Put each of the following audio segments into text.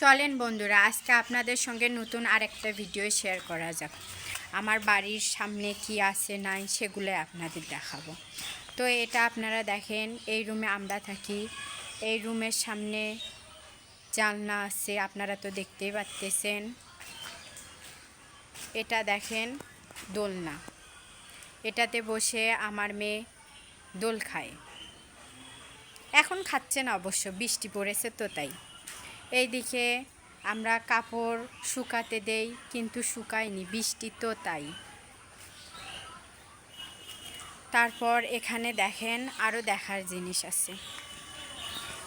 চলেন বন্ধুরা, আজকে আপনাদের সঙ্গে নতুন আরেকটা ভিডিও শেয়ার করা যাক। আমার বাড়ির সামনে কি আছে, নাই, সেগুলো আপনাদের দেখাবো। তো এটা আপনারা দেখেন, এই রুমে আমরা থাকি। এই রুমের সামনে জানলা আছে, আপনারা তো দেখতেই পাচ্তেছেন এটা দেখেন, দোলনা। এটাতে বসে আমার মেয়ে দোল খায়। এখন খাচ্ছে না অবশ্য, বৃষ্টি পড়েছে তো তাই। এইদিকে আমরা কাপড় শুকাতে দেই, কিন্তু শুকায়নি, বৃষ্টি তো তাই। তারপর এখানে দেখেন আরও দেখার জিনিস আছে।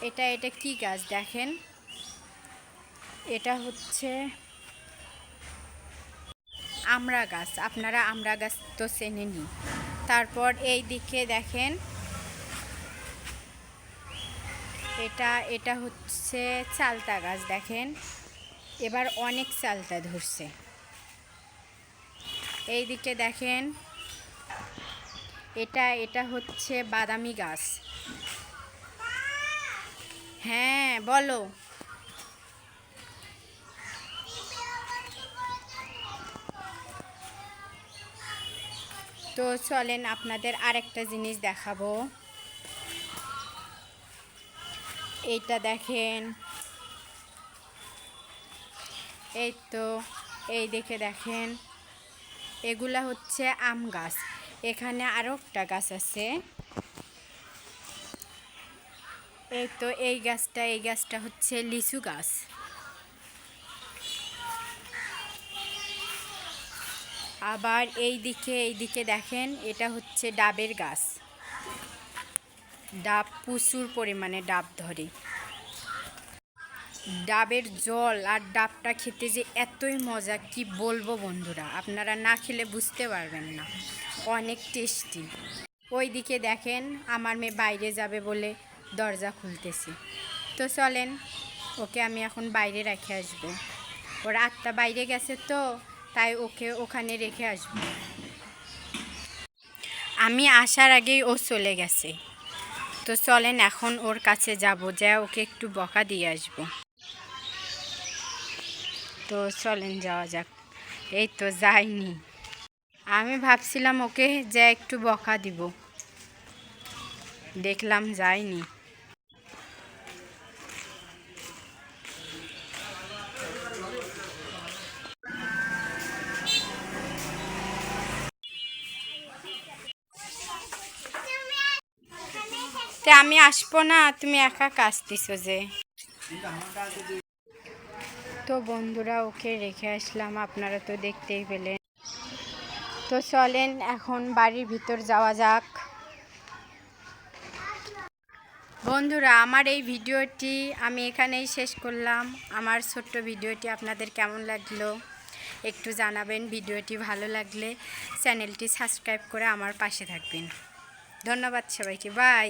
এটা এটা কি গাছ দেখেন? এটা হচ্ছে আমরা গাছ। আপনারা আমড়া গাছ তো চেনেনি তারপর এই দিকে দেখেন এটা এটা হচ্ছে চালতা গাছ, দেখেন। এবার অনেক চালতা ধরছে। এই দিকে দেখেন, এটা এটা হচ্ছে বাদামি গাছ। হ্যাঁ বলো। তো চলেন আপনাদের আরেকটা জিনিস দেখাবো। এইটা দেখেন। এই তো, এই দেখে দেখেন। এগুলা হচ্ছে আম গাছ। এখানে আরও একটা গাছ আছে। এই তো, এই গাছটা এই গাছটা হচ্ছে লিচু গাছ। আবার এই দিকে এই দিকে দেখেন, এটা হচ্ছে ডাবের গাছ। ডাব, প্রচুর পরিমাণে ডাব ধরে। ডাবের জল আর ডাবটা খেতে যে এতই মজা, কি বলব বন্ধুরা? আপনারা না খেলে বুঝতে পারবেন না। অনেক টেস্টি। ওই দিকে দেখেন, আমার মেয়ে বাইরে যাবে বলে দরজা খুলতেছি। তো চলেন, ওকে আমি এখন বাইরে রেখে আসব। ওর আত্মা বাইরে গেছে তো, তাই ওকে ওখানে রেখে আসব। আমি আসার আগেই ও চলে গেছে। তো চলেন এখন ওর কাছে যাব যা ওকে একটু বকা দিয়ে আসব। তো চলেন যাওয়া যাক। এই তো যাইনি। আমি ভাবছিলাম ওকে যা একটু বকা দিব। দেখলাম যায়নি। তে আমি আসব না, তুমি একা কাজতেছো যে। তো বন্ধুরা, ওকে রেখে আসলাম, আপনারা তো দেখতেই পেলেন। তো চলেন, এখন বাড়ির ভিতর যাওয়া যাক। বন্ধুরা, আমার এই ভিডিওটি আমি এখানেই শেষ করলাম। আমার ছোট্ট ভিডিওটি আপনাদের কেমন লাগল একটু জানাবেন। ভিডিওটি ভালো লাগলে চ্যানেলটি সাবস্ক্রাইব করে আমার পাশে থাকবেন। ধন্যবাদ সবাইকে, বাই।